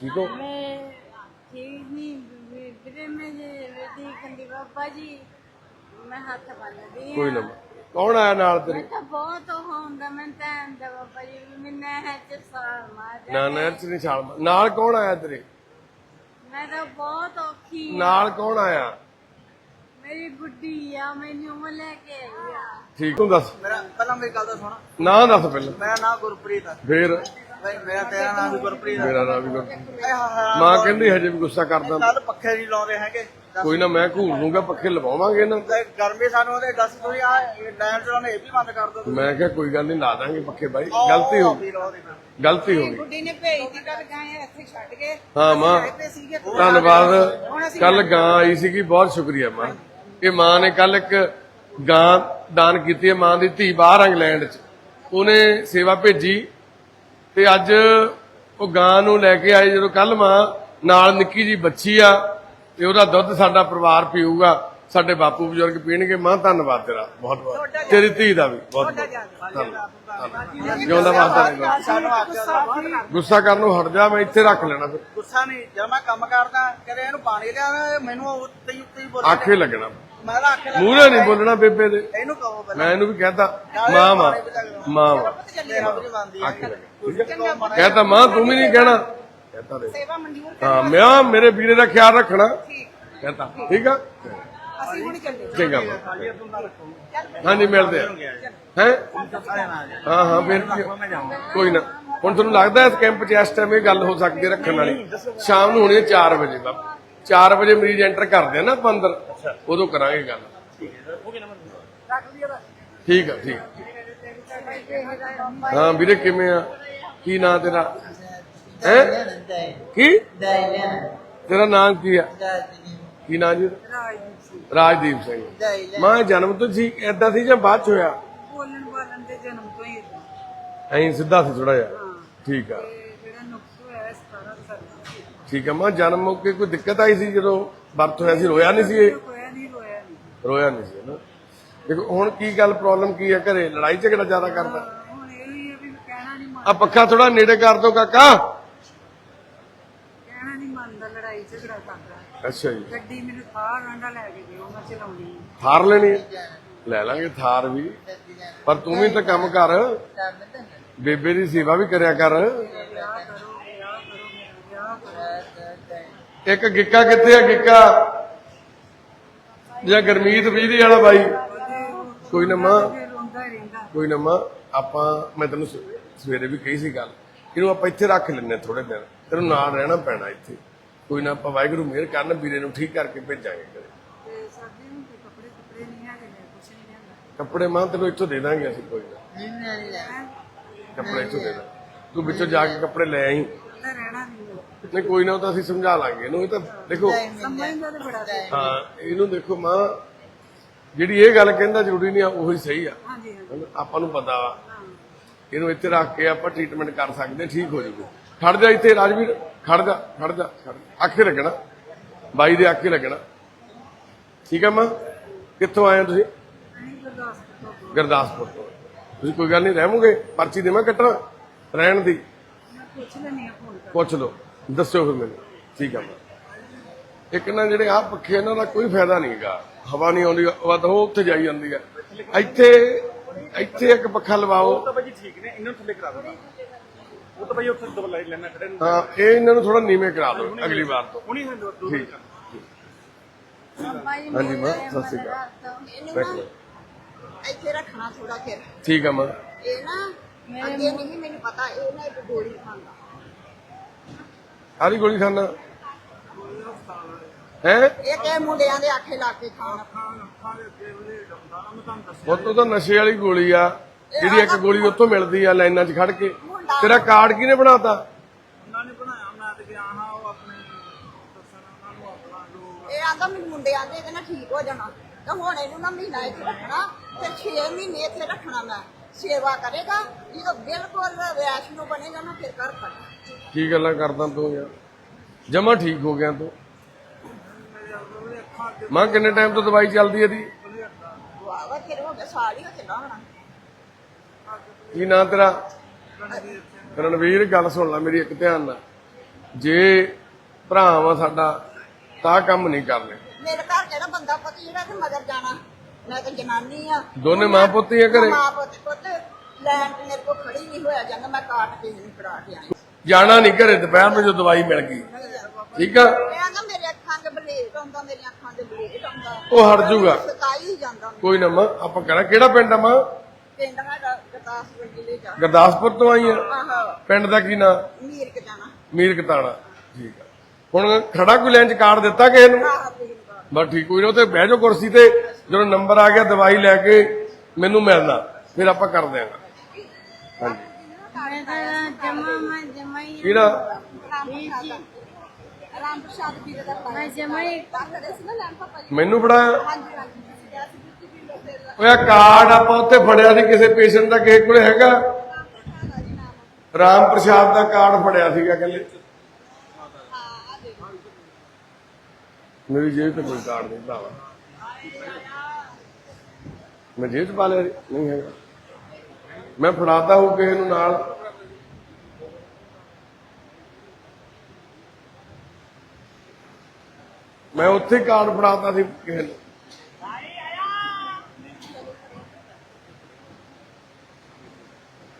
ਠੀਕ ਹੋ? ਮੈਂ ਵੀਰੇ ਮੈਂ। ਜੇ ਠੀਕ ਹੁੰਦੀ ਬਾਬਾ ਜੀ ਮੈਂ ਹੱਥ ਬੰਨਦੀ ਆ ਕੋਈ ਨਾ ਕੌਣ ਆਇਆ ਨਾਲ ਤੇਰੇ? ਮੈਂ ਤਾਂ ਬਹੁਤ ਉਹ ਹੁੰਦਾ ਮੈਂ ਤਾਂ ਆਂਦਾ ਬਾਬਾ ਜੀ ਵੀ ਮੈਨੇ ਹੈ ਚ ਸਾਰ ਮਾਰ ਨਾ ਨਹਿਰ ਚ ਨਹੀਂ ਛਾਲ ਮਾਰ- ਨਾਲ ਕੌਣ ਆਇਆ ਤੇਰੇ? ਮੈਂ ਤਾਂ ਬਹੁਤ ਔਖੀ ਆ। ਨਾਲ ਕੌਣ ਆਇਆ? ਮੇਰੀ ਗੁੱਡੀ ਆ ਮੈਨੂੰ ਲੈ ਕੇ ਆਈ ਆ ਠੀਕ ਤੂੰ ਦੱਸ। ਮੇਰਾ ਪਹਿਲਾਂ ਮੇਰੀ ਗੱਲ ਤਾਂ ਸੁਣ। ਨਾਂ ਦੱਸ ਪਹਿਲਾਂ। ਮੇਰਾ ਨਾਮ ਗੁਰਪ੍ਰੀਤ ਹੈ ਫੇਰ? ਮੇਰਾ ਤੇਰਾ ਨਾਮ ਗੁਰਪ੍ਰੀਤ ਮੇਰਾ ਨਾਮ ਵੀ ਗੁਰ- ਇਹ ਹਰਾਮ ਮਾਂ ਕਹਿੰਦੀ ਹਜੇ ਵੀ ਗੁੱਸਾ ਕਰਦਾ। ਕੱਲ ਪੱਖੇ ਨਹੀਂ ਲਾਉਂਦੇ ਹੈਗੇ। ਕੋਈ ਨਾ ਮੈਂ ਘੂਰ ਲੂੰਗਾ ਪੱਖੇ ਲਵਾਵਾਂਗੇ ਨਾ। ਤੇ ਗਰਮੀ ਸਾਨੂੰ ਉਹਦੇ ਦੱਸ ਤੁਸੀਂ ਆ ਲਾਈਨ ਚਲਾਉਣੇ ਇਹ ਵੀ ਬੰਦ ਕਰ ਤੁਸੀਂ। ਮੈਂ ਕਿਹਾ ਕੋਈ ਗੱਲ ਨਹੀਂ ਲਾ ਦਾਂਗੇ ਪੱਖੇ ਬਾਈ। ਗਲਤੀ ਹੋ ਗਈ। ਦੇ। ਗਲਤੀ ਹੋ ਗਈ। ਗੁੱਡੀ ਨੇ ਭੇਜ ਦੀ ਗੱਲ ਗਾਏ ਇੱਥੇ ਛੱਡ ਕੇ ਹਾਂ ਮਾਂ। ਤੇ ਸੀਗੇ ਧੰਨਵਾਦ। ਕੱਲ ਗਾਂ ਆਈ ਸੀਗੀ ਬਹੁਤ ਸ਼ੁਕਰੀਆ ਮਾਂ। ਇਹ ਮਾਂ ਨੇ ਕੱਲ ਇੱਕ ਗਾਂ ਦਾਨ ਕੀਤੀ ਹੈ ਮਾਂ ਦੀ ਧੀ ਬਾਹਰ ਇੰਗਲੈਂਡ 'ਚ। ਉਹਨੇ ਸੇਵਾ ਭੇਜੀ। ਤੇ ਅੱਜ ਉਹ ਗਾਂ ਨੂੰ ਲੈ ਕੇ ਆਏ ਜਦੋਂ ਕੱਲ ਮਾਂ ਨਾਲ ਨਿੱਕੀ ਜੀ ਬੱਚੀ ਆ ਤੇ ਉਹਦਾ ਦੁੱਧ ਸਾਡਾ ਪਰਿਵਾਰ ਪੀਊਗਾ ਸਾਡੇ ਬਾਪੂ ਬਜ਼ੁਰਗ ਪੀਣਗੇ। ਮਾਂ ਧੰਨਵਾਦ ਤੇਰਾ ਬਹੁਤ ਬਹੁਤ। ਤੇਰੀ ਧੀ ਦਾ ਵੀ ਬਹੁਤ ਬਹੁਤ। ਜਿਉਂਦਾ ਵਾਸਤਾ ਗੁੱਸਾ ਕਰਨ ਨੂੰ ਹਟ ਜਾ ਮੈਂ ਇੱਥੇ ਰੱਖ ਲੈਣਾ ਫਿਰ। ਗੁੱਸਾ ਨਹੀਂ ਜਦ ਮੈਂ ਕੰਮ ਕਰਦਾ ਕਦੇ ਇਹਨੂੰ ਪਾਣੀ ਲਿਆ ਮੈਨੂੰ ਉੱਤੇ ਉੱਤੇ ਹੀ ਬੋਲ ਆਖੇ ਲੱਗਣਾ। ਮੈਂ ਤਾਂ ਮੂਹਰੇ ਨਹੀਂ ਬੋਲਣਾ ਬੇਬੇ ਦੇ। ਇਹਨੂੰ ਕਹੋ ਪਹਿਲਾਂ। ਮੈਂ ਇਹਨੂੰ ਵੀ ਕਹਤਾ ਮਾਂ ਮਾਂ ਮਾਂ ਮਾਂ ਤੇਰਾ ਵੀ ਮੰਨਦੀ ਹੈ ਆਖੇ ਲੱਗਾ। ਕਹਤਾ ਮਾਂ ਤੂੰ ਵੀ ਨਹੀਂ ਕਹਿਣਾ। ਕਹਤਾ ਦੇ। ਸੇਵਾ ਮਨਜ਼ੂਰ ਹਾਂ ਮੈਂ ਮੇਰੇ ਵੀਰੇ ਦਾ ਖਿਆਲ ਰੱਖਣਾ। ਕਹਤਾ ਠੀਕ ਆ? ਅਸੀਂ ਹੁਣ ਚੱਲੇ ਚੰਗਾ ਹਾਂਜੀ ਮਿਲਦੇ ਆ। ਹੈ? ਹਾਂ ਹਾਂ ਫਿਰ? ਕੋਈ ਨਾ। ਹੁਣ ਤੁਹਾਨੂੰ ਲੱਗਦਾ ਇਸ ਕੈਂਪ 'ਚ ਇਸ ਟਾਈਮ ਇਹ ਗੱਲ ਹੋ ਸਕਦੀ ਰੱਖਣ ਵਾਲੀ? ਸ਼ਾਮ ਨੂੰ ਹੋਣੀ ਹੈ 4 ਵਜੇ ਬਾਬਾ। 4 ਵਜੇ ਮਰੀਜ਼ ਐਂਟਰ ਕਰਦੇ ਆ ਨਾ ਆਪਾਂ ਅੰਦਰ ਉਦੋਂ ਕਰਾਂਗੇ ਗੱਲ। ਠੀਕ ਆ ਠੀਕ ਆ। ਹਾਂ ਵੀਰੇ ਕਿਵੇਂ ਆ? ਕੀ ਨਾਂ ਤੇਰਾ? ਹੈ? ਕੀ? ਤੇਰਾ ਨਾਮ ਕੀ ਆ? ਕੀ ਨਾਂ ਜੀ ਰਾਜਦੀਪ ਸਿੰਘ। ਮਾਂ ਜਨਮ ਤੋਂ ਸੀ ਏਦਾਂ ਸੀ ਜਾਂ ਬਾਅਦ ਚ ਹੋਇਆ? ਬੋਲਣ ਬਾਲਣ ਦੇ ਜਨਮ ਤੋਂ ਹੀ। ਐਂ ਸਿੱਧਾ ਸੀ ਥੋੜਾ ਜਿਹਾ। ਠੀਕ ਆ ਤੇ ਜਿਹੜਾ ਨੁਕਸ ਹੋਇਆ ਇਸ ਕਾਰਨ ਸਾਡਾ ਠੀਕ ਆ ਮਾਂ ਜਨਮ ਮੌਕੇ ਕੋਈ ਦਿੱਕਤ ਆਈ ਸੀ ਜਦੋਂ ਬਰਥ ਹੋਇਆ ਸੀ? ਰੋਇਆ ਨਹੀਂ ਸੀ ਇਹ? ਨਹੀਂ ਰੋਇਆ ਨਹੀਂ। ਰੋਇਆ ਨਹੀਂ ਸੀ ਨਾ? ਦੇਖੋ ਹੁਣ ਕੀ ਗੱਲ ਪ੍ਰੋਬਲਮ ਕੀ ਹੈ ਘਰੇ? ਲੜਾਈ ਝਗੜਾ ਜ਼ਿਆਦਾ ਕਰਦਾ। ਹੁਣ ਇਹ ਹੀ ਹੈ ਵੀ ਕਹਿਣਾ ਨਹੀਂ ਆ ਪੱਖਾ ਥੋੜਾ ਨੇੜੇ ਕਰ ਦੋ ਕਾਕਾ। ਕਹਿਣਾ ਨਹੀਂ ਮੰਨਦਾ ਲੜਾਈ ਝਗੜਾ ਕਰਦਾ। ਅੱਛਾ ਜੀ। ਗੱਡੀ ਮੈਨੂੰ ਥਾਰ ਰਾਂਡਾ ਲੈ ਕੇ ਦਿਓ ਮੈਂ ਚਲਾਉਣੀ ਹੈ। ਥਾਰ ਲੈਣੀ ਹੈ? ਲੈ ਲਾਂਗੇ ਥਾਰ ਵੀ। ਪਰ ਤੂੰ ਵੀ ਤਾਂ ਕੰਮ ਕਰ। ਬੇਬੇ ਦੀ ਸੇਵਾ ਵੀ ਕਰਿਆ ਕਰ। ਵਿਆਹ ਕਰੋ ਵਿਆਹ ਕਰੋ ਮੇਰਾ ਵਿਆਹ ਕਰੋ ਇੱਕ ਗਿੱਕਾ ਕਿੱਥੇ ਆ ਗਿੱਕਾ? ਜਾਂ ਗਰਮੀਤ ਬਿਜਲੀ ਵਾਲਾ ਬਾਈ? ਕੋਈ ਨਾ ਮਾਂ। ਕੋਈ ਨਾ ਮਾਂ ਆਪਾਂ ਮੈਂ ਤੈਨੂੰ ਸਵੇਰੇ ਵੀ ਕਹੀ ਸੀ ਗੱਲ। ਇਹਨੂੰ ਆਪਾਂ ਇੱਥੇ ਰੱਖ ਲੈਣੇ ਥੋੜੇ ਦਿਨ। ਤੈਨੂੰ ਨਾਲ ਰਹਿਣਾ ਪੈਣਾ ਇੱਥੇ। ਕੋਈ ਨਾ ਆਪਾਂ ਵਾਹਿਗੁਰੂ ਮਿਹਰ ਕਰਨ ਵੀਰੇ ਨੂੰ ਠੀਕ ਕਰਕੇ ਭੇਜਾਂਗੇ ਲੈਂਦਾ ਕੱਪੜੇ ਮਾਂ ਤੈਨੂੰ ਇੱਥੋਂ ਦੇ ਦਾਂਗੇ ਅਸੀਂ ਕੋਈ ਨਾ। ਕੱਪੜੇ ਇੱਥੋਂ ਦੇ ਦਾਂ ਤੂੰ ਵਿੱਚੋਂ ਜਾ ਕੇ ਕੱਪੜੇ ਲੈ ਆਈ। ਤਾਂ ਰਹਿਣਾ ਨਹੀਂ ਨਹੀਂ ਕੋਈ ਨਾ ਉਹ ਤਾਂ ਅਸੀਂ ਸਮਝਾ ਲਾਂਗੇ। ਇਹਨੂੰ ਇਹ ਤਾਂ ਦੇਖੋ ਸਮਝਦਾ ਤੇ ਬੜਾ ਸੀ। ਹਾਂ। ਇਹਨੂੰ ਦੇਖੋ ਮਾਂ ਜਿਹੜੀ ਇਹ ਗੱਲ ਕਹਿੰਦਾ ਜ਼ਰੂਰੀ ਨਹੀਂ ਆ ਉਹੀ ਸਹੀ ਆ। ਹਾਂਜੀ ਹਾਂਜੀ। ਹਨਾ? ਆਪਾਂ ਨੂੰ ਪਤਾ ਵਾ। ਇਹਨੂੰ ਇੱਥੇ ਰੱਖ ਕੇ ਆਪਾਂ ਟ੍ਰੀਟਮੈਂਟ ਕਰ ਸਕਦੇ ਹਾਂ, ਠੀਕ ਹੋ ਜੂਗਾ ਖੜ ਜਾ ਇੱਥੇ ਰਾਜਵੀਰ ਖੜ ਜਾ ਖੜ ਜਾ ਖੜ ਜਾ। ਆਖੇ ਲੱਗਣਾ। ਬਾਈ ਦੇ ਆਖੇ ਲੱਗਣਾ। ਠੀਕ ਆ ਮਾਂ? ਕਿੱਥੋਂ ਆਏ ਹੋ ਤੁਸੀਂ? ਨਹੀਂ ਗੁਰਦਾਸਪੁਰ ਤੋਂ। ਗੁਰਦਾਸਪੁਰ ਤੋਂ। ਤੁਸੀਂ ਕੋਈ ਗੱਲ ਨਹੀਂ ਰਹਿਮੋਗੇ ਪਰਚੀ ਦੇਵਾਂ ਕੱਟਣਾ? ਰਹਿਣ ਦੀ। ਪੁੱਛ ਲੈਣੀ ਆ ਫੋਨ ਕਰ ਪੁੱਛ ਲਓ। ਦੱਸਿਓ ਫਿਰ ਮੈਨੂੰ। ਠੀਕ ਆ ਮਾਂ। ਇੱਕ ਨਾ ਜਿਹੜੇ ਆ ਪੱਖੇ ਇਹਨਾਂ ਦਾ ਕੋਈ ਫਾਇਦਾ ਨਹੀਂਗਾ ਹਵਾ ਨਹੀਂ ਆਉਂਦੀ ਤਾਂ ਉਹ ਉੱਥੇ ਜਾਈ ਜਾਂਦੀ ਹੈ ਇੱਥੇ ਇੱਥੇ ਇੱਕ ਪੱਖਾ ਲਵਾਓ। ਤਾਂ ਭਾਜੀ ਠੀਕ ਨੇ ਇਹਨਾਂ ਨੂੰ ਥੱਲੇ ਕਰਾ ਦਿਓ। ਉਹ ਤਾਂ ਭਾਈ ਉੱਥੇ ਦਬਾ ਲਾਈ ਲੈਣਾ ਖੜੇ ਨੂੰ। ਹਾਂ ਇਹ ਇਹਨਾਂ ਨੂੰ ਥੋੜਾ ਨੀਵੇਂ ਕਰਾ ਦਿਓ ਅਗਲੀ ਵਾਰ ਤੋਂ। ਹੁਣੀ ਹੁੰਦੇ ਦੋ ਠੀਕ। ਹਾਂਜੀ ਮਾਂ ਸਤਿ ਸ਼੍ਰੀ ਅਕਾਲ। ਇਹਨੂੰ ਬੈਠੋ। ਨਾ ਇੱਥੇ ਰੱਖਣਾ ਥੋੜਾ ਚਿਰ ਠੀਕ ਆ ਮਾਂ। ਇਹ ਨਾ ਅੱਗੇ ਨਹੀਂ ਮੈਨੂੰ ਪਤਾ ਇਹ ਨਾ ਇੱਕ ਗੋਲੀ ਖਾਂਦਾ। ਆਲੀ ਗੋਲੀ ਖਾਣਾ ਹੈ? ਇਹ ਕਿ ਮੁੰਡਿਆਂ ਦੇ ਆਖੇ ਲਾ ਕੇ ਖਾਣ ਉਹ ਤੋਂ ਤਾਂ ਨਸ਼ੇ ਵਾਲੀ ਗੋਲੀ ਆ ਜਿਹੜੀ ਇੱਕ ਗੋਲੀ ਉੱਥੋਂ ਮਿਲਦੀ ਆ ਲਾਈਨਾਂ 'ਚ ਖੜ ਕੇ। ਤੇਰਾ ਕਾਰਡ ਕਿਹਨੇ ਬਣਾਤਾ? ਉਹਨਾਂ ਨੇ ਬਣਾਇਆ ਮੈਂ ਤੇ ਗਿਆ ਹਾਂ ਉਹ ਆਪਣੇ ਦੱਸਣ ਉਹਨਾਂ ਨੂੰ ਆਪਣਾ ਜੋ ਇਹ ਆਂਦਾ ਮੈਨੂੰ ਮੁੰਡਿਆਂ ਦੇ ਇਹਦੇ ਨਾਲ ਠੀਕ ਹੋ ਜਾਣਾ। ਤੇ ਹੁਣ ਇਹਨੂੰ ਨਾ ਮਹੀਨਾ ਇੱਥੇ ਰੱਖਣਾ ਤੇ 6 ਮਹੀਨੇ ਇੱਥੇ ਰੱਖਣਾ ਮੈਂ। ਸੇਵਾ ਕਰੇਗਾ ਜਦੋਂ ਬਿਲਕੁਲ ਵੈਸ਼ਨੂ ਬਣੇਗਾ ਨਾ ਫਿਰ ਕਰ ਖੜਾ ਕੀ ਗੱਲਾਂ ਕਰਦਾ ਤੂੰ ਯਾਰ? ਜਮਾ ਠੀਕ ਹੋ ਗਿਆ ਤੂੰ। ਮਾਂ ਕਿੰਨੇ ਟਾਈਮ ਤੋਂ ਦਵਾਈ ਚੱਲਦੀ ਹੈ ਦੀ ਵਾਹ ਵਾ ਫਿਰ ਹੋ ਗਿਆ ਸਾਲ ਹੀ ਹੋ ਚੱਲਾ ਹੋਣਾ। ਕੀ ਨਾਂ ਤੇਰਾ? ਰਣਵੀਰ ਗੱਲ ਸੁਣ ਲੈ ਮੇਰੀ ਇੱਕ ਧਿਆਨ ਨਾਲ। ਜੇ ਭਰਾਵਾ ਸਾਡਾ ਤਾਂ ਕੰਮ ਨਹੀਂ ਕਰਨੇ। ਮੇਰੇ ਘਰ ਜਿਹੜਾ ਬੰਦਾ ਪਤੀ ਜਿਹੜਾ ਤੇ ਮਗਰ ਮੈਂ ਤਾਂ ਜਨਾਨੀ ਆ। ਦੋਨੇ ਮਾਂ ਪੁੱਤ ਹੀ ਆ ਘਰੇ? ਮਾਂ ਪੁੱਤ ਪੁੱਤ ਲੈਣ ਤੇ ਮੇਰੇ ਕੋਲ ਖੜੀ ਨਹੀਂ ਹੋਇਆ ਜਾਂਦਾ ਮੈਂ ਕਾਟ ਕੇ ਨਹੀਂ ਫੜਾ ਕੇ ਆਈ। ਜਾਣਾ ਨਹੀਂ ਘਰੇ ਦੁਪਹਿਰ ਨੂੰ ਜੋ ਦਵਾਈ ਮਿਲ ਗਈ। ਠੀਕ ਆ? ਮੈਂ ਕਹਿੰਦਾ ਮੇਰੇ ਅੱਖਾਂ ਦੇ ਬਲੇਟ ਆਉਂਦਾ ਮੇਰੀਆਂ ਅੱਖਾਂ ਦੇ ਬਲੇਟ ਆਉਂਦਾ। ਉਹ ਹਟ ਜਾਊਗਾ ਸਕਾਈ ਹੀ ਜਾਂਦਾ। ਕੋਈ ਨਾ ਮਾਂ ਆਪਾਂ ਕਰਾਂ ਕਿਹੜਾ ਪਿੰਡ ਆ ਮਾਂ? ਪਿੰਡ ਸਾਡਾ ਗਰਦਾਸਪੁਰ ਜ਼ਿਲ੍ਹੇ ਚ ਆ। ਗੁਰਦਾਸਪੁਰ ਤੋਂ ਆਈ ਆ? ਆਹੋ। ਪਿੰਡ ਦਾ ਕੀ ਨਾਂ? ਮੀਰ ਕੇ ਜਾਣਾ। ਮੀਰ ਕਤਾਣਾ ਠੀਕ ਆ। ਹੁਣ ਖੜਾ ਕੋਈ ਲੈਂਚ ਕਾਰਡ ਦਿੱਤਾ ਕਿਸੇ ਨੂੰ? ਆਹ ਬਸ ਠੀਕ, ਕੋਈ ਨਾ ਤੇ ਬਹਿ ਜਾਓ ਕੁਰਸੀ ਤੇ, ਜਦੋਂ ਨੰਬਰ ਆ ਗਿਆ, ਦਵਾਈ ਲੈ ਕੇ ਮੈਨੂੰ ਮਿਲਣਾ, ਫਿਰ ਆਪਾਂ ਕਰ ਦਿਆਂਗਾ। ਹਾਂਜੀ। ਕਿਹੜਾ ਰਾਮ ਪ੍ਰਸਾਦ ਵੀਰ ਦਾ ਮੈਂ ਜਮਾ ਹੀ ਸੀ ਨਾ? ਲੈਣ ਪਾਪਾ ਜੀ ਮੈਨੂੰ ਫੜਾਇਆ? ਹਾਂਜੀ ਹਾਂਜੀ ਅਸੀਂ ਕਿਹਾ ਸੀ ਕਿ ਵੀ ਲੋਕ ਫਿਰ ਕਾਰਡ ਆਪਾਂ ਉੱਥੇ ਫੜਿਆ ਸੀ, ਕਿਸੇ ਪੇਸ਼ੈਂਟ ਦਾ, ਕਿਸੇ ਕੋਲੇ ਹੈਗਾ? ਰਾਮ ਪ੍ਰਸ਼ਾਦ ਦਾ ਕਾਰਡ ਫੜਿਆ ਸੀਗਾ, ਕਹਿੰਦੇ। ਮੇਰੀ ਜੇਬ ਤੇ ਕੋਈ ਕਾਰਡ ਨਹੀਂ ਭਰਾਵਾ। ਮੈਂ ਜੇਬ 'ਚ ਪਾ ਲਿਆ, ਨਹੀਂ ਹੈਗਾ। ਮੈਂ ਫੜਾਤਾ ਹੋ ਕਿਸੇ ਨੂੰ ਨਾਲ। ਮੈਂ ਉੱਥੇ ਕਾਰਡ ਫੜਾਤਾ ਸੀ ਕਿਸੇ ਨੂੰ।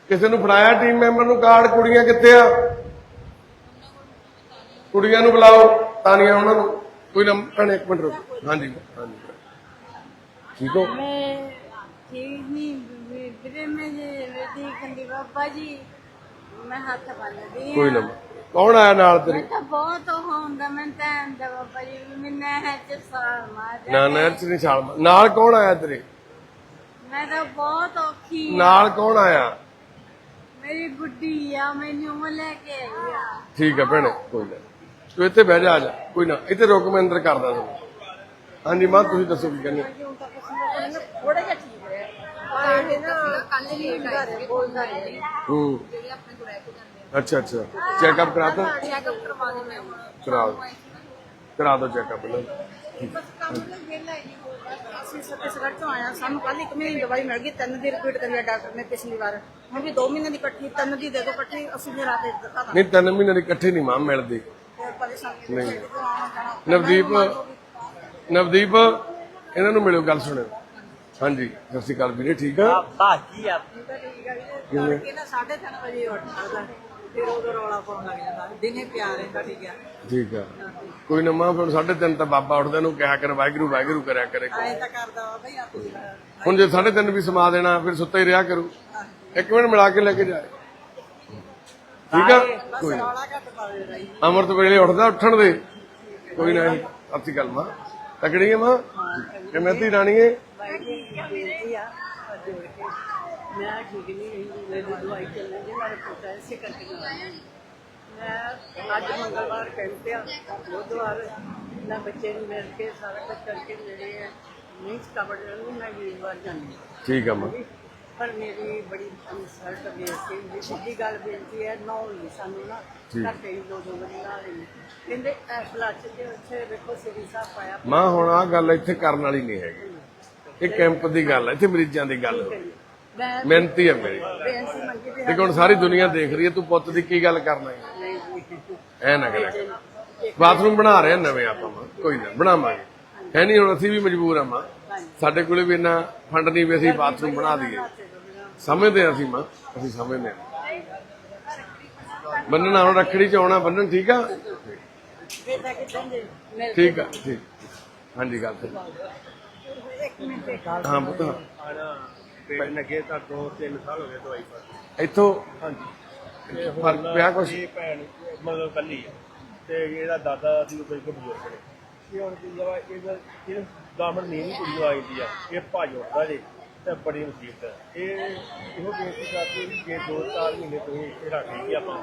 ਕਿਸੇ ਨੂੰ ਫੜਾਇਆ ਟੀਮ ਮੈਂਬਰ ਨੂੰ ਕਾਰਡ, ਕੁੜੀਆਂ ਕਿੱਥੇ ਆ? ਕੁੜੀਆਂ ਨੂੰ ਬੁਲਾਓ ਤਾਨੀਆਂ ਉਹਨਾਂ ਨੂੰ। ਕੋਈ ਨਾ ਭੈਣੇ ਇੱਕ ਮਿੰਟ ਰੁਕੋ। ਹਾਂਜੀ। ਹਾਂਜੀ। ਠੀਕ ਹੋ? ਮੈਂ ਠੀਕ ਨਹੀਂ ਵੀ- ਵੀਰੇ ਮੈਂ ਜੇ ਵੇਦੀ ਕੰਦੀ ਬਾਬਾ ਜੀ ਮੈਂ ਹੱਥ ਬੰਨਦੀ ਆ। ਕੋਈ ਨਾ ਕੌਣ ਆਇਆ ਨਾਲ ਤੇਰੀ? ਮੈਂ ਤਾਂ ਬਹੁਤ ਉਹ ਹੁੰਦਾ ਮੈਂ ਤਾਂ ਆਂਦਾ ਬਾਬਾ ਜੀ ਵੀ ਮੈਨੇ ਹੈ ਚ ਸਾਲ ਮਾਰ ਨਾ ਨਹਿਰ ਚ ਨਹੀਂ ਛਾਲ ਮਾਰ- ਨਾਲ ਕੌਣ ਆਇਆ ਤੇਰੇ? ਮੈਂ ਤਾਂ ਬਹੁਤ ਔਖੀ ਆ। ਨਾਲ ਕੌਣ ਆਇਆ? ਮੇਰੀ ਗੁੱਡੀ ਆ ਮੈਨੂੰ ਉਹ ਲੈ ਕੇ ਆਈ ਆ। ਠੀਕ ਹੈ ਭੈਣੇ ਕੋਈ ਨਾ। ਤੂੰ ਇੱਥੇ ਬਹਿ ਜਾ ਆ ਜਾ। ਕੋਈ ਨਾ ਇੱਥੇ ਰੁਕ ਮੈਂ ਅੰਦਰ ਕਰਦਾ ਤੁਹਾਨੂੰ ਹਾਂਜੀ ਮਾਂ ਤੁਸੀਂ ਦੱਸੋ ਕੀ ਕਹਿੰਦੇ ਹੋ? ਥੋੜਾ ਜਿਹਾ ਠੀਕ ਹੈ ਪਰ ਇਹ ਨਾ ਕੱਲ ਹੀ ਘਰ ਬੋਲਦਾ ਹੈ ਹੂੰ। ਜਿਹੜੇ ਆਪਣੇ ਕੋਲ ਰਹਿ ਕੇ ਜਾਂਦੇ ਅੱਛਾ ਅੱਛਾ। ਚੈੱਕਅਪ ਕਰਾਤਾ ਆ ਚੈੱਕਅਪ ਕਰਵਾ ਦੇ ਮੈਂ ਹੁਣ। ਕਰਾ ਕਰਾ ਦਿਓ ਚੈੱਕਅਪ ਕੰਮ ਹੀ ਅਸੀਂ ਛੱਤੀਸਗੜ੍ਹ ਤੋਂ ਆਇਆ ਸਾਨੂੰ ਕੱਲ ਇੱਕ ਮਹੀਨੇ ਦੀ ਦਵਾਈ ਮਿਲ ਗਈ ਤਿੰਨ ਦੀ ਰਿਪੀਟ ਕਰੀ ਆ ਡਾਕਟਰ ਨੇ ਪਿਛਲੀ ਵਾਰ। ਹੁਣ ਵੀ 2 ਮਹੀਨੇ ਦੀ ਇਕੱਠੀ ਤਿੰਨ ਦੀ ਦੇ ਦਿਓ ਇਕੱਠੀ ਅਸੀਂ ਨੇ ਰਾਤ ਇੱਕ ਦਿਖਾ ਨਹੀਂ ਤਿੰਨ ਮਹੀਨੇ ਦੀ ਇਕੱਠੇ ਨਹੀਂ ਮਾਂ ਮਿਲਦੀ। ਦਾਂ ਪਰੇਸ਼ਾਨੀ ਨਹੀਂ। ਨਵਦੀਪ ਨਵਦੀਪ ਇਹਨਾਂ ਨੂੰ ਮਿਲਿਓ ਗੱਲ ਸੁਣਿਓ। ਹਾਂਜੀ ਸਤਿ ਸ਼੍ਰੀ ਅਕਾਲ ਵੀਰੇ ਠੀਕ ਆ? ਬਾਕੀ ਆ। ਕਿਵੇਂ? ਕਿ ਨਾ 3:30 ਵਜੇ ਉੱਠ ਜਾਂਦਾ ਫਿਰ ਉਦੋਂ ਰੌਲਾ ਪਾਉਣ ਲੱਗ ਜਾਂਦਾ। ਦਿਨੇ ਪਿਆਰ ਰਹਿੰਦਾ ਠੀਕ ਆ ਠੀਕ ਆ। ਕੋਈ ਨਾ ਮਾਂ ਫਿਰ ਸਾਢੇ ਤਿੰਨ ਤਾਂ ਬਾਬਾ ਉੱਠਦਾ ਨੂੰ ਕਿਹਾ ਕਰ ਵਾਹਿਗੁਰੂ ਵਾਹਿਗੁਰੂ ਕਰਿਆ ਕਰੇ ਐ ਤਾਂ ਕਰਦਾ ਵਾ ਬਈ ਆਪਣੀ ਹੁਣ ਜੇ ਸਾਢੇ ਤਿੰਨ ਵੀ ਸਮਾ ਦੇਣਾ ਫਿਰ ਸੁੱਤਾ ਹੀ ਰਿਹਾ ਕਰੂ। ਇੱਕ ਮਿੰਟ ਮਿਲਾ ਕੇ ਲੈ ਕੇ ਜਾਏ ਠੀਕ ਆ? ਕੋਈ ਨਾ। ਰੌਲਾ ਵੇਲੇ ਉੱਠਦਾ, ਉੱਠਣ ਦੇ। ਕੋਈ ਨਾ ਜੀ ਗੱਲ ਮਾਂ। ਤਕੜੀ ਹੈ ਮਾਂ? ਕਿਵੇਂ ਤੀ ਰਾਣੀ ਮੈਂ ਠੀਕ ਨਹੀਂ ਰਹੀ ਮੈਨੂੰ ਦਵਾਈ ਚੱਲਣ ਦੀ ਮੇਰੇ ਪੁੱਤ ਐਸੇ ਕਰਕੇ ਆਇਆ ਮੈਂ ਅੱਜ ਮੰਗਲਵਾਰ ਕਹਿੰਦੇ ਆ ਬੁੱਧਵਾਰ ਨਾ ਬੱਚੇ ਨੂੰ ਮਿਲ ਕੇ ਸਾਰਾ ਕੁਝ ਕਰਕੇ ਮੇਰੇ ਨਹੀਂ ਕਬੜ ਨੂੰ ਮੈਂ ਵੀਰਵਾਰ ਜਾਂਦੀ ਹਾਂ। ਠੀਕ ਆ ਮਾਂ। ਪਰ ਮੇਰੀ ਬੜੀ ਇਨਸਲਟ ਬੇਇੱਜ਼ਤੀ ਦੀ ਸਿੱਧੀ ਗੱਲ ਬੇਨਤੀ ਹੈ ਨੌ ਨਹੀਂ ਸਾਨੂੰ ਨਾ ਠੀਕ। ਘੱਟੇ ਹੀ ਦੋ ਦੋ ਵਾਰੀ ਹੀ ਕਹਿੰਦੇ ਇਸ ਲੱਚ ਦੇ ਉੱਥੇ ਵੇਖੋ ਸ੍ਰੀ ਸਾਹਿਬ ਪਾਇਆ ਮਾਂ ਹੁਣ ਆ ਗੱਲ ਇੱਥੇ ਕਰਨ ਵਾਲੀ ਨਹੀਂ ਹੈਗੀ। ਇਹ ਕੈਂਪ ਦੀ ਗੱਲ ਹੈ ਇੱਥੇ ਮਰੀਜ਼ਾਂ ਦੀ ਗੱਲ ਹੈ ਮੈਂ ਮਿਹਨਤੀ ਹੈ ਮੇਰੀ। ਬੇਨਤੀ ਮੰਗੀ ਤੇ ਦੇਖੋ ਹੁਣ ਸਾਰੀ ਦੁਨੀਆ ਦੇਖ ਰਹੀ ਹੈ ਤੂੰ ਪੁੱਤ ਦੀ ਕੀ ਗੱਲ ਕਰਨਾ ਹੈ? ਨਹੀਂ ਜੀ। ਐ ਨਾ ਕਰਿਆ ਕਰ। ਬਾਥਰੂਮ ਬਣਾ ਰਹੇ ਆ ਨਵੇਂ ਆਪਾਂ ਮਾਂ। ਕੋਈ ਨਾ ਬਣਾਵਾਂਗੇ। ਹੈ ਨਹੀਂ ਹੁਣ ਅਸੀਂ ਵੀ ਮਜਬੂਰ ਆ ਮਾਂ। ਸਾਡੇ ਕੋਲੇ ਵੀ ਇੰਨਾ ਫੰਡ ਨਹੀਂ ਵੀ ਅਸੀਂ ਬਾਥਰੂਮ ਬਣਾ ਦਈਏ। ਸਮਝਦੇ ਹਾਂ ਅਸੀਂ ਮਾਂ ਅਸੀਂ ਸਮਝਦੇ ਹਾਂ। ਬੰਨਣਾ ਹੁਣ ਰੱਖੜੀ ਚ ਆਉਣਾ ਬੰਨਣ ਠੀਕ ਆ? ਦੇ ਠੀਕ ਆ ਠੀਕ। ਹਾਂਜੀ ਗੱਲ ਤੇ ਹਾਂ ਪੁੱਤ। ਪੇਟ ਨਗੇ ਤਾਂ 2-3 ਸਾਲ ਹੋ ਗਏ ਦਵਾਈ ਪਰ ਇੱਥੋਂ ਹਾਂਜੀ। ਫ਼ਰਕ ਪਿਆ ਕੁਛ? ਇਹ ਭੈਣ ਮਤਲਬ ਕੱਲੀ ਤੇ ਇਹਦਾ ਦਾਦਾ ਸੀ ਕੋਈ ਬਜ਼ੁਰਗ ਨੇ ਇਹ ਹੁਣ ਕੀ ਜਵਾ ਇਹਦਾ ਇਹ ਦਾਮਨ ਨੀਂਦ ਕੁੜੀ ਆ ਜਾਂਦੀ ਆ। ਇਹ ਭੱਜ ਉੱਠਦਾ ਜੇ। ਤੇ ਬੜੀ ਮੁਸੀਬਤ ਹੈ। ਇਹ ਇਹੋ ਬੇਨਤੀ ਕਰਦੇ ਵੀ ਜੇ 2-4 ਮਹੀਨੇ ਤੁਸੀਂ ਇੱਥੇ ਰੱਖ ਲਈ ਆਪਾਂ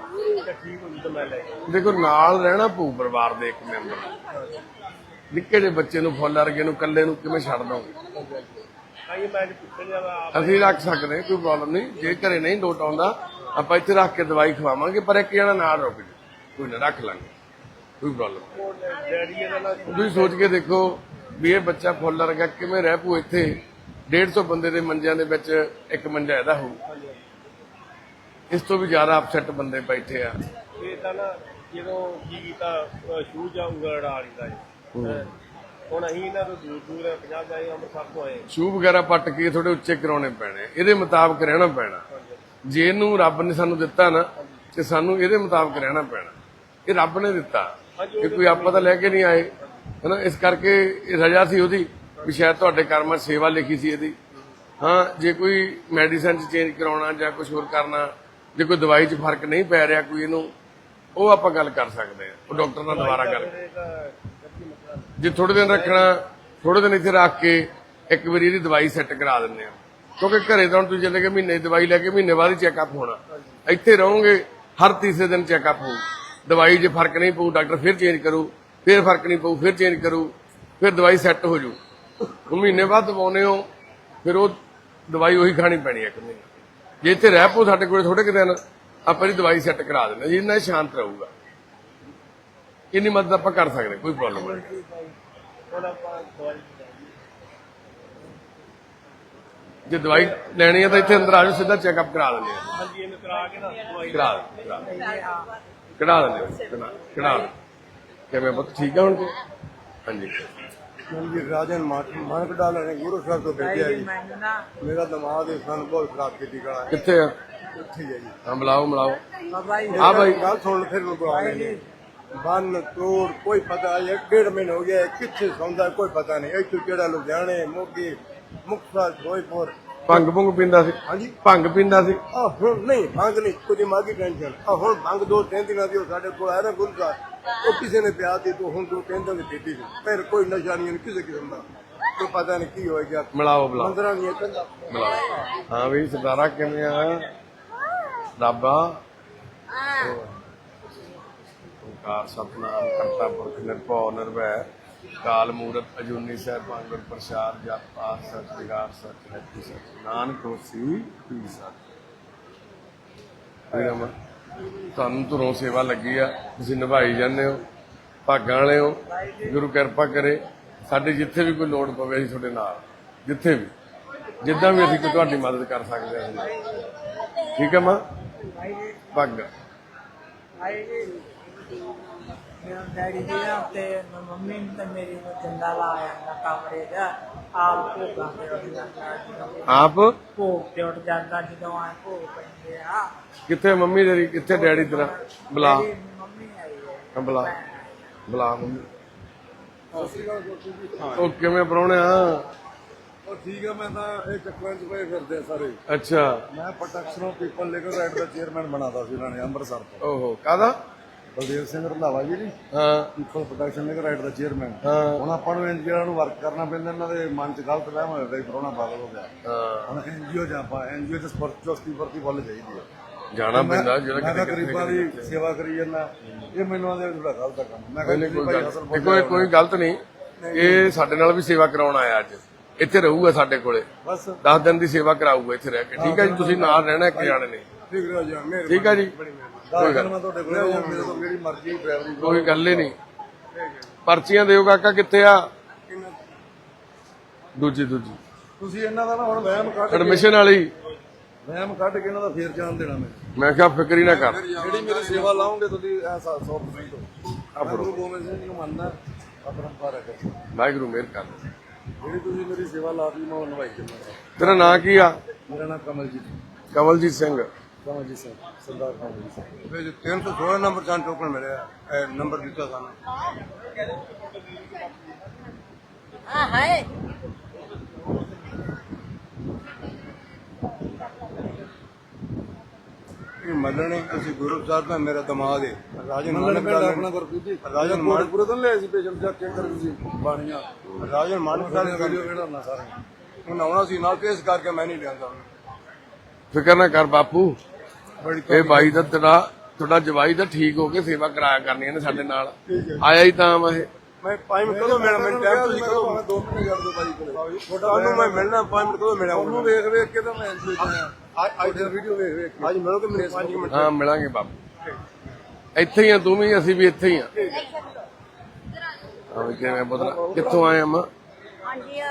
ਤੇ ਠੀਕ ਹੋ ਜੂ ਤਾਂ ਮੈਂ ਲੈ ਜਾਊਂ। ਦੇਖੋ ਨਾਲ ਰਹਿਣਾ ਪਊ ਪਰਿਵਾਰ ਦੇ ਇੱਕ ਮੈਂਬਰ। ਨਿੱਕੇ ਜਿਹੇ ਬੱਚੇ ਨੂੰ ਫੁੱਲ ਵਰਗੇ ਨੂੰ ਇਕੱਲੇ ਨੂੰ ਕਿਵੇਂ ਛੱਡ ਦੋਗੇ ਅਸੀਂ ਰੱਖ ਸਕਦੇ ਹਾਂ, ਕੋਈ ਪ੍ਰੋਬਲਮ ਨਹੀਂ। ਜੇ ਘਰੇ ਨਹੀਂ ਲੋਟ ਆਉਂਦਾ ਆਪਾਂ ਇੱਥੇ ਰੱਖ ਕੇ ਦਵਾਈ ਖਵਾਵਾਂਗੇ ਪਰ ਇੱਕ ਜਣਾ ਨਾਲ ਰੁਕ ਜਾ ਕੋਈ ਨਾ ਰੱਖ ਲਾਂਗੇ। ਕੋਈ ਪ੍ਰੋਬਲਮ ਤੁਸੀਂ ਸੋਚ ਕੇ ਦੇਖੋ ਵੀ ਇਹ ਬੱਚਾ ਫੁੱਲ ਵਰਗਾ ਕਿਵੇਂ ਰਹਿ ਪੂ ਇੱਥੇ? 150 ਬੰਦੇ ਦੇ ਮੰਜਿਆਂ ਦੇ ਵਿੱਚ ਇੱਕ ਮੰਜਾ ਇਹਦਾ ਹੋਊ। ਇਸ ਤੋਂ ਵੀ ਜ਼ਿਆਦਾ ਅਪਸੈਟ ਬੰਦੇ ਬੈਠੇ ਆ। ਇਹ ਤਾਂ ਨਾ ਜਦੋਂ ਕੀ ਕੀਤਾ ਸ਼ੂਜ਼ ਜਾਂ ਉਂਗਲ ਅੜਾ ਲਿੰਦਾ ਜੀ ਹੈਂ। ਹੁਣ ਅਸੀਂ ਇਹਨਾਂ ਤੋਂ ਦੂਰ ਦੂਰ 50 ਜਾਏ ਅੰਮ੍ਰਿਤਸਰ ਤੋਂ ਆਏ। ਸ਼ੂ ਵਗੈਰਾ ਪੱਟ ਕੇ ਥੋੜੇ ਉੱਚੇ ਕਰਾਉਣੇ ਪੈਣੇ। ਇਹਦੇ ਮੁਤਾਬਕ ਰਹਿਣਾ ਪੈਣਾ। ਜੇ ਇਹਨੂੰ ਰੱਬ ਨੇ ਸਾਨੂੰ ਦਿੱਤਾ ਨਾ ਤੇ ਸਾਨੂੰ ਇਹਦੇ ਮੁਤਾਬਕ ਰਹਿਣਾ ਪੈਣਾ। ਇਹ ਰੱਬ ਨੇ ਦਿੱਤਾ। ਇਹ ਕੋਈ ਆਪਾਂ ਤਾਂ ਲੈ ਕੇ ਨਹੀਂ ਆਏ ਹਨਾ? ਇਸ ਕਰਕੇ ਇਹ ਰਜਾ ਸੀ ਉਹਦੀ। ਵੀ ਸ਼ਾਇਦ ਤੁਹਾਡੇ ਕਰਮਾਂ 'ਚ ਸੇਵਾ ਲਿਖੀ ਸੀ ਇਹਦੀ। ਹਾਂ, ਜੇ ਕੋਈ ਮੈਡੀਸਨ ਚ ਚੇਂਜ ਕਰਾਉਣਾ ਜਾਂ ਕੁਝ ਹੋਰ ਕਰਨਾ, ਜੇ ਕੋਈ ਦਵਾਈ 'ਚ ਫ਼ਰਕ ਨਹੀਂ ਪੈ ਰਿਹਾ ਕੋਈ ਇਹਨੂੰ, ਉਹ ਆਪਾਂ ਗੱਲ ਕਰ ਸਕਦੇ ਆ ਉਹ ਡਾਕਟਰ ਨਾਲ ਦੁਬਾਰਾ ਗੱਲ। ਜੇ ਥੋੜੇ ਦਿਨ ਰੱਖਣਾ ਥੋੜੇ ਦਿਨ ਇੱਥੇ ਰੱਖ ਕੇ ਇੱਕ ਵਾਰੀ ਇਹਦੀ ਦਵਾਈ ਸੈੱਟ ਕਰਾ ਦਿੰਦੇ ਆ ਕਿਉਂਕਿ ਘਰੇ ਤਾਂ ਤੁਸੀਂ ਚੱਲੇ ਗਏ, ਮਹੀਨੇ ਦੀ ਦਵਾਈ ਲੈ ਕੇ ਮਹੀਨੇ ਬਾਅਦ ਹੀ ਚੈੱਕਅਪ ਹੋਣਾ। ਇੱਥੇ ਰਹੋਗੇ, ਹਰ ਤੀਸਰੇ ਦਿਨ ਚੈੱਕਅਪ ਹੋਊ। ਦਵਾਈ ਜੇ ਫ਼ਰਕ ਨਹੀਂ ਪਊ ਡਾਕਟਰ ਫਿਰ ਚੇਂਜ ਕਰੂ, ਫਿਰ ਫ਼ਰਕ ਨਹੀਂ ਪਊ, ਫਿਰ ਚੇਂਜ ਕਰੂ, ਫਿਰ ਦਵਾਈ ਸੈੱਟ ਹੋ ਜੂ। ਉਹ ਮਹੀਨੇ ਬਾਅਦ ਦਵਾਉਨੇ ਹੋ ਫਿਰ ਉਹ ਦਵਾਈ ਉਹੀ ਖਾਣੀ ਪੈਣੀ ਹੈ ਇੱਕ ਮਹੀਨਾ। ਜੇ ਇੱਥੇ ਰਹਿ ਪਓ ਸਾਡੇ ਕੋਲ ਥੋੜੇ ਕਿ ਦਿਨ ਆਪਾਂ ਦੀ ਦਵਾਈ ਸੈੱਟ ਕਰਾ ਦਿੰਦੇ ਹਾਂ, ਜਿੰਨਾ ਇਹ ਸ਼ਾਂਤ ਰਹੂਗਾ। ਇੰਨੀ ਮਦਦ ਆਪਾਂ ਕਰ ਸਕਦੇ ਕੋਈ ਪ੍ਰੋਬਲਮ ਨਹੀਂ। ਹੁਣ ਜੇ ਦਵਾਈ ਲੈਣੀ ਹੈ ਤਾਂ ਇੱਥੇ ਅੰਦਰ ਆ ਜਾਓ ਸਿੱਧਾ ਚੈੱਕਅਪ ਕਰਾ ਦਿੰਦੇ ਆ ਹਾਂਜੀ ਇਹਨੂੰ ਕਰਾ ਕੇ ਨਾ ਦਵਾਈ ਕਰਾ ਕਰਾ। ਕਢਾ ਦਿੰਦੇ ਆ, ਕਢਾ-। ਕਿਵੇਂ ਪੁੱਤ? ਠੀਕ ਹੁਣ ਤੂੰ? ਜੀ ਰਾਜਨ ਮਾਨਕ ਡਾਲਰ ਨੇ ਗੁਰੂ ਸਾਹਿਬ ਤੋਂ ਭੇਜਿਆ ਜੀ। ਮੇਰਾ ਦਿਮਾਗ ਇਸ ਨੂੰ ਬਹੁਤ ਖਰਾਬ ਕੀਤੀ ਗਲਾ ਕਿੱਥੇ ਆ? ਉੱਥੇ ਹੀ ਹੈ ਜੀ। ਹਾਂ ਬੁਲਾਓ ਬੁਲਾਓ। ਬਾਬਾ ਜੀ ਆ ਬਾਈ। ਗੱਲ ਸੁਣ ਫਿਰ ਨੂੰ ਬੁਲਾਉਣੇ ਨੇ ਬੰਨ ਤੋੜ ਕੋਈ ਪਤਾ ਇਹ ਡੇਢ ਮਹੀਨੇ ਹੋ ਗਿਆ ਕਿੱਥੇ ਸੌਂਦਾ ਕੋਈ ਪਤਾ ਨਹੀਂ। ਇੱਥੇ ਕਿਹੜਾ ਲੁਧਿਆਣੇ ਮੋਗੇ ਮੁਕਤਸਰ ਫਿਰੋਜ਼ਪੁਰ। ਭੰਗ ਭੁੰਗ ਪੀਂਦਾ ਸੀ। ਹਾਂਜੀ। ਭੰਗ ਪੀਂਦਾ ਸੀ। ਆ ਹੁਣ ਨਹੀਂ ਭੰਗ ਨਹੀਂ ਕੋਈ ਦਿਮਾਗੀ ਟੈਨਸ਼ਨ। ਆ ਹੁਣ ਭੰਗ ਦੋ ਤਿੰਨ ਦਿਨਾਂ ਦੀ ਉਹ ਸਾਡੇ ਕੋਲ ਆਇਆ ਨਾ ਗੁਰੂ ਸਾਹਿਬ ਉਹ ਕਿਸੇ ਨੇ ਪਿਆ ਦਿੱਤੀ ਤੋਂ ਹੁਣ ਦੋ ਤਿੰਨ ਦਿਨ ਦੀ ਪੀਤੀ ਸੀ। ਫਿਰ ਕੋਈ ਨਸ਼ਾ ਨਹੀਂ ਕਿਸੇ ਕਿਸਮ ਦਾ। ਕੋਈ ਪਤਾ ਨਹੀਂ ਕੀ ਹੋ ਗਿਆ ਮਿਲਾਓ ਬੁਲਾਓ ਮੰਦਰਾਂ ਦੀਆਂ ਕੰਧਾਂ। ਮਿਲਾਓ। ਹਾਂ ਵੀ ਸਰਦਾਰਾ ਕਿਵੇਂ ਆ? ਰੱਬਾ। ਓਕਾਰ ਸਤਨਾਮ ਕਰਤਾ ਪੁਰਖ ਨਿਰਭਉ ਨਿਰਵੈ ਕਾਲ ਮੂਰਤ ਅਜੂਨੀ ਸਹਿਬਾਨ ਗੁਰ ਪ੍ਰਸਾਦ ਜਪ ਪਾਠ ਸਚ ਵਿਗਾਰ ਸਚ ਹੈ ਸਚ ਨਾਨਕ ਹੋਸੀ ਪੀ ਸਚ ਵੀਰਮ ਤੁਹਾਨੂੰ ਧੁਰੋਂ ਸੇਵਾ ਲੱਗੀ ਆ, ਤੁਸੀਂ ਨਿਭਾਈ ਜਾਂਦੇ ਹੋ, ਭਾਗਾਂ ਵਾਲੇ ਹੋ, ਗੁਰੂ ਕਿਰਪਾ ਕਰੇ, ਸਾਡੇ ਜਿੱਥੇ ਵੀ ਕੋਈ ਲੋੜ ਪਵੇ ਅਸੀਂ ਤੁਹਾਡੇ ਨਾਲ, ਜਿੱਥੇ ਵੀ। ਜਿੱਦਾਂ ਵੀ ਅਸੀਂ ਕੋਈ ਤੁਹਾਡੀ ਮਦਦ ਕਰ ਸਕਦੇ ਹਾਂ ਠੀਕ ਹੈ ਮਾਂ? ਪੱਗ ਮੇਰਾ ਡੈਡੀ ਜੀ ਨਾ ਤੇ ਮੰਮੀ ਨੇ ਤੇ ਮੇਰੀ ਨੂੰ ਜਿੰਦਾ ਲਾਇਆ ਨਾ ਕਮਰੇ ਦਾ ਆਪ ਭੋਗਾਂ ਤੇ ਉੱਠ ਜਾਂਦਾ ਜਦੋਂ। ਆਪ? ਭੋਗ ਤੇ ਉੱਠ ਜਾਂਦਾ ਜਦੋਂ ਆ ਭੋਗ ਪੈਂਦੇ ਆ। ਕਿੱਥੇ ਮੰਮੀ ਤੇਰੀ ਕਿੱਥੇ ਡੈਡੀ ਤੇਰਾ? ਬੁਲਾ। ਮੇਰੀ ਮੰਮੀ ਆਈ ਹੈ। ਹਾਂ, ਬੁਲਾ। ਬੁਲਾ ਮੰਮੀ। ਉਹ ਕਿਵੇਂ ਪਰੋਣਿਆ ਉਹ ਠੀਕ ਹੈ ਮੈਂ ਤਾਂ ਇਹ ਚੱਕਰਾਂ 'ਚ ਪਏ ਫਿਰਦੇ ਆ ਸਾਰੇ। ਅੱਛਾ। ਮੈਂ ਪ੍ਰੋਟੈਕਸ਼ਨ ਪੀਪਲ ਲੀਗਲ ਰਾਈਟ ਦਾ ਚੇਅਰਮੈਨ ਬਣਾਦਾ ਸੀ ਉਹਨਾਂ ਨੇ ਅੰਮ੍ਰਿਤਸਰ ਤੋਂ। ਓਹੋ ਕਾਦਾ ਬਲਦੇਵ ਸਿੰਘ ਰੰਧਾਵਾ ਜੀ ਜੀ ਹਾਂ। ਪੀਪਲ ਪ੍ਰੋਟੈਕਸ਼ਨ ਲੀਗਲ ਰਾਈਟ ਦਾ ਚੇਅਰਮੈਨ ਹਾਂ। ਹੁਣ ਆਪਾਂ ਨੂੰ ਐਨਜੀਓ ਨੂੰ ਵਰਕ ਕਰਨਾ ਪੈਂਦਾ ਇਹਨਾਂ ਦੇ ਮਨ 'ਚ ਗਲਤ ਵਹਿਮ ਹੋਇਆ ਵੀ ਕਰੋਨਾ ਪਾਗਲ ਹੋ ਗਿਆ। ਹਾਂ। ਹੁਣ ਐਨਜੀਓ ਜਾਂ ਆਪਾਂ ਐਨਜੀਓ ਦੇ ਸਪੋਰਟ ਵਰਤੀ ਵੱਲ ਚਾਹੀਦੀ ਹੈ। ਜਾਣਾ ਪੈਂਦਾ ਜਿਹੜਾ ਕਿਤੇ ਗਰੀਬਾਂ ਦੀ ਸੇਵਾ ਕਰੀ ਜਾਂਦਾ। ਇਹ ਮੈਨੂੰ ਆਦੇ ਥੋੜਾ ਗਲਤ ਆ ਕੰਮ। ਮੈਂ ਕਹਿੰਦਾ ਕੋਈ ਕੋਈ ਗਲਤ ਨਹੀਂ। ਇਹ ਸਾਡੇ ਨਾਲ ਵੀ ਸੇਵਾ ਕਰਾਉਣ ਆਇਆ ਅੱਜ। ਇੱਥੇ ਰਹੂਗਾ ਸਾਡੇ ਕੋਲੇ। ਬਸ। 10 ਦਿਨ ਦੀ ਸੇਵਾ ਕਰਾਊਗਾ ਇੱਥੇ ਰਹਿ ਕੇ। ਠੀਕ ਹੈ ਜੀ ਤੁਸੀਂ ਨਾਲ ਰਹਿਣਾ ਇੱਕ ਜਾਣੇ ਨੇ। ਠੀਕ ਰਹੋ ਜੀ ਮਿਹਰਬਾਨੀ। ਠੀਕ ਹੈ ਜੀ। ਕੋਈ ਗੱਲ ਮੈਂ ਤੁਹਾਡੇ ਕੋਲ ਆਇਆ, ਮੇਰੇ ਤੋਂ ਮੇਰੀ ਮਰਜ਼ੀ ਡਰਾਈਵਰੀ ਕੋਈ ਗੱਲ ਹੀ ਨਹੀਂ। ਪਰਚੀਆਂ ਦਿਓ ਕਾਕਾ ਕਿੱਥੇ ਆ? ਦੂਜੀ ਦੂਜੀ। ਤੁਸੀਂ ਇਹਨਾਂ ਦਾ ਨਾ ਹੁਣ ਵਹਿਮ ਕੱਢ ਐਡਮਿਸ਼ਨ ਵਾਲੀ। ਵਹਿਮ ਕੱਢ ਕੇ ਇਹਨਾਂ ਦਾ ਫੇਰ ਜਾਣ ਦੇਣਾ ਮੈਂ ਮੈਂ ਕਿਹਾ ਫਿਕਰ ਹੀ ਨਾ ਕਰ। ਜਿਹੜੀ ਮੇਰੀ ਸੇਵਾ ਲਾਉਂਗੇ ਤੁਸੀਂ ਇਹ 100% ਤੋਂ ਮੈਂ ਗੁਰੂ ਗੋਬਿੰਦ ਸਿੰਘ ਜੀ ਨੂੰ ਮੰਨਦਾ ਅਪਰੰਪਰਾ ਰੱਖੇ ਵਾਹਿਗੁਰੂ ਮਿਹਰ ਕਰ। ਜਿਹੜੀ ਤੁਸੀਂ ਮੇਰੀ ਸੇਵਾ ਲਾਤੀ ਮੈਂ ਨਿਭਾਈ ਤੇਰਾ ਨਾਂ ਕੀ ਆ? ਮੇਰਾ ਨਾਮ ਕਮਲਜੀਤ। ਕਮਲਜੀਤ ਸਿੰਘ। ਸਰਦਾਰ ਕਮਲਜੀਤ ਸਿੰਘ ਇਹ ਜੋ 316 ਨੰਬਰ ਚਾਂ ਟੋਕਨ ਮਿਲਿਆ। ਇਹ ਨੰਬਰ ਦਿੱਤਾ ਸਾਨੂੰ। ਆ ਹਾਏ। ਇਹ ਮੰਨਣੇ ਅਸੀਂ ਗੁਰੂ ਸਾਹਿਬ ਦਾ ਮੇਰਾ ਦਿਮਾਗ ਹੈ ਰਾਜਨ ਮਾਨਕ ਦਾ ਆਪਣਾ ਗੁਰਪ੍ਰੀਤ ਜੀ। ਰਾਜਨ ਮਾਨਕ ਪੂਰੇ ਤੋਂ ਲੈ ਸੀ ਪੇਸ਼ੈਂਟ ਜਾ ਚੈੱਕ ਕਰ ਸੀ ਬਾਣੀਆਂ। ਰਾਜਨ ਮਾਨਕ ਦਾ ਵੀਡੀਓ ਕਿਹੜਾ ਹੁੰਦਾ ਸਾਰਾ। ਹੁਣ ਆਉਣਾ ਸੀ ਨਾਲ ਪੇਸ਼ ਕਰਕੇ ਮੈਂ ਨਹੀਂ ਲਿਆਂਦਾ। ਉਹਨੂੰ। ਫਿਕਰ ਨਾ ਕਰ ਬਾਪੂ। ਇਹ ਬਾਈ ਦਾ ਤੇਰਾ ਤੁਹਾਡਾ ਜਵਾਈ ਦਾ ਠੀਕ ਹੋ ਕੇ ਸੇਵਾ ਕਰਾਇਆ ਕਰਨੀ ਇਹਨੇ ਸਾਡੇ ਨਾਲ। ਆਇਆ ਹੀ ਤਾਂ ਮੈਂ। ਇਹ ਮੈਂ 5 ਮਿੰਟ ਕਦੋਂ ਮਿਲਣਾ? ਮੈਨੂੰ ਟਾਈਮ ਤੁਸੀਂ ਕਦੋਂ ਮੈਂ 2 ਮਿੰਟ ਕਰ ਦਿਓ ਭਾਈ ਕੋਲੇ। ਤੁਹਾਨੂੰ ਮੈਂ ਮਿਲਣਾ 5 ਮਿੰਟ ਕਦੋਂ ਮਿਲਿਆ ਉਹਨੂੰ ਵੇਖ ਵੇਖ ਕੇ ਤਾਂ ਮੈਂ ਇੰਜੋਏ ਕਰਿਆ ਅੱਜ ਵੀਡੀਓ ਵੇਖ ਵੇਖ ਕੇ। ਅੱਜ ਮਿਲੋਗੇ ਮੈਨੂੰ 5 ਮਿੰਟ? ਹਾਂ ਮਿਲਾਂਗੇ ਬਾਪੂ ਇੱਥੇ ਹੀ ਆ ਤੂੰ ਵੀ ਅਸੀਂ ਵੀ ਇੱਥੇ ਹੀ ਆ। ਹਾਂ। ਕਿਵੇਂ ਪੁੱਤਰਾ ਕਿੱਥੋਂ ਆਏ ਅਮਾ ਹਾਂਜੀ